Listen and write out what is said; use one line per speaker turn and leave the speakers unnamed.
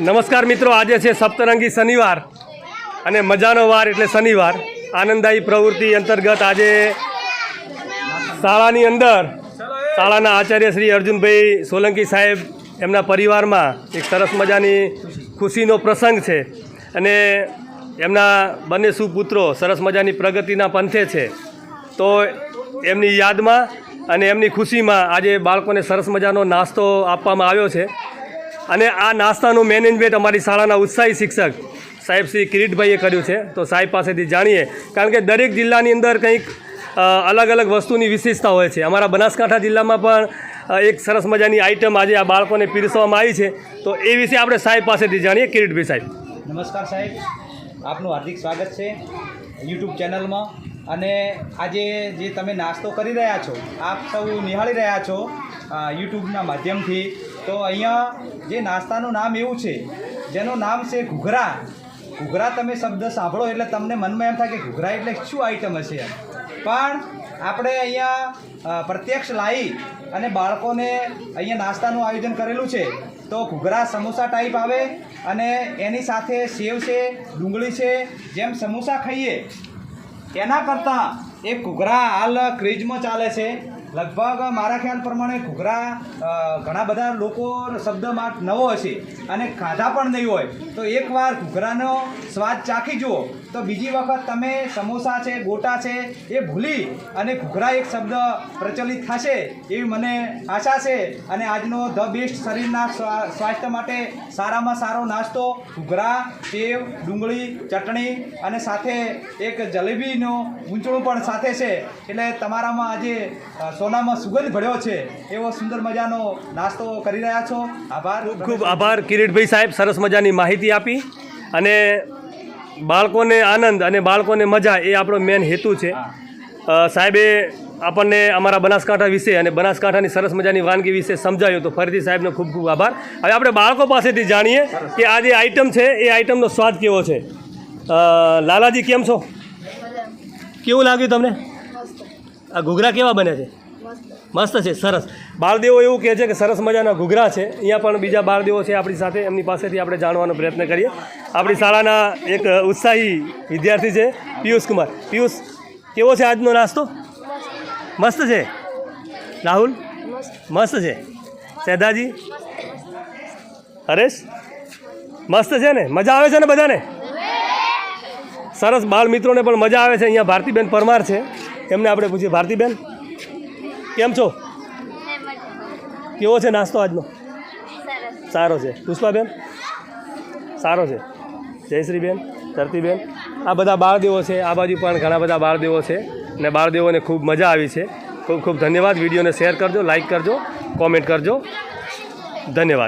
નમસ્કાર મિત્રો, આજે છે સપ્તરંગી શનિવાર અને મજાનો વાર એટલે શનિવાર. આનંદદાયી પ્રવૃત્તિ અંતર્ગત આજે શાળાની અંદર શાળાના આચાર્ય શ્રી અર્જુનભાઈ સોલંકી સાહેબ એમના પરિવારમાં એક સરસ મજાની ખુશીનો પ્રસંગ છે અને એમના બંને સુપુત્રો સરસ મજાની પ્રગતિના પંથે છે. તો એમની યાદમાં અને એમની ખુશીમાં આજે બાળકોને સરસ મજાનો નાસ્તો આપવામાં આવ્યો છે. અને આ નાસ્તાનું મેનેજમેન્ટ અમારી શાળાના ઉત્સાહી શિક્ષક સાહેબ શ્રી કિરીટભાઈએ કર્યું છે. તો સાહેબ પાસેથી જાણીએ, કારણ કે દરેક જિલ્લાની અંદર કંઈક અલગ અલગ વસ્તુની વિશેષતા હોય છે. અમારા બનાસકાંઠા જિલ્લામાં પણ એક સરસ મજાની આઈટમ આજે આ બાળકોને પીરસવામાં આવી છે. તો એ વિશે આપણે સાહેબ પાસેથી જાણીએ. કિરીટભાઈ સાહેબ.
નમસ્કાર સાહેબ. આપનું હાર્દિક સ્વાગત છે યુટ્યુબ ચેનલમાં. અને આજે જે તમે નાસ્તો કરી રહ્યા છો, આપ સૌ નિહાળી રહ્યા છો યુટ્યુબના માધ્યમથી. તો અહીંયા જે નાસ્તાનું નામ એવું છે, જેનું નામ છે ઘૂઘરા. ઘૂઘરા તમે શબ્દ સાંભળો એટલે તમને મનમાં એમ થાય કે ઘૂઘરા એટલે શું આઈટમ હશે એમ. પણ આપણે અહીંયા પ્રત્યક્ષ લાવી અને બાળકોને અહીંયા નાસ્તાનું આયોજન કરેલું છે. તો ઘૂઘરા સમોસા ટાઈપ આવે અને એની સાથે સેવ છે, ડુંગળી છે, જેમ સમોસા ખાઈએ, એના કરતાં એ ઘૂઘરા હાલ ક્રેઝમાં ચાલે છે. લગભગ મારા ખ્યાલ પ્રમાણે ઘૂઘરા ઘણા બધા લોકો શબ્દમાં નવો હશે અને ખાધા પણ નહીં હોય. તો એકવાર ઘૂઘરાનો સ્વાદ ચાખી જુઓ, તો બીજી વખત તમે સમોસા છે, ગોટા છે, એ ભૂલી અને ઘૂઘરા એક શબ્દ પ્રચલિત થશે એવી મને આશા છે અને આજનો ધ બેસ્ટ શરીરના સ્વા- સ્વાસ્થ્ય માટે સારામાં સારો નાસ્તો, ઘૂઘરા, સેવ, ડુંગળી, ચટણી અને સાથે એક જલેબીનો ઊંચળું પણ સાથે છે. એટલે તમારામાં આજે સોનામાં સુગંધ ભળ્યો છે. એવો સુંદર મજાનો નાસ્તો કરી રહ્યા છો. આભાર.
ખૂબ આભાર કિરીટભાઈ સાહેબ સરસ મજાની માહિતી આપી. અને બાળકોને આનંદ અને બાળકોને મજા એ આપણો મેન હેતુ છે. સાહેબે આપણને અમારા બનાસકાંઠા વિશે અને બનાસકાંઠાની સરસ મજાની વાનગી વિશે સમજાવ્યું તો ફરીથી સાહેબનો ખૂબ ખૂબ આભાર. હવે આપણે બાળકો પાસેથી જાણીએ કે આ જે આઈટમ છે એ આઈટમનો સ્વાદ કેવો છે? લાલાજી કેમ છો? કેવું લાગ્યું તમને? આ ઘૂઘરા કેવા બને છે? મસ્ત છે, સરસ. બાળદેવો એવું કહે છે કે સરસ મજાના ઘૂઘરા છે. અહીંયા પણ બીજા બાળદેવો છે આપણી સાથે. એમની પાસેથી આપણે જાણવાનો પ્રયત્ન કરીએ. આપણી શાળાના એક ઉત્સાહી વિદ્યાર્થી છે, પિયુષ કુમાર. પિયુષ, કેવો છે આજનો નાસ્તો? મસ્ત છે? રાહુલ? મસ્ત છે. સેદાજી હરેશ? મસ્ત છે ને? મજા આવે છે ને બધાને? સરસ. બાળ મિત્રોને પણ મજા આવે છે. અહીંયા ભારતીબેન પરમાર છે. એમને આપણે પૂછીએ. ભારતીબેન? કેમ છો? કેવો છે નાસ્તો આજનો? સારો છે. પુષ્પાબેન? સારો છે. જયશ્રીબેન ધરતીબેન. આ બધા બાળદેવો છે. આ બાજુ પણ ઘણા બધા બાળદેવો છે ને બાળદેવોને ખૂબ મજા આવી છે. ખૂબ ખૂબ ધન્યવાદ. વિડીયોને શેર કરજો લાઇક કરજો કોમેન્ટ કરજો. ધન્યવાદ.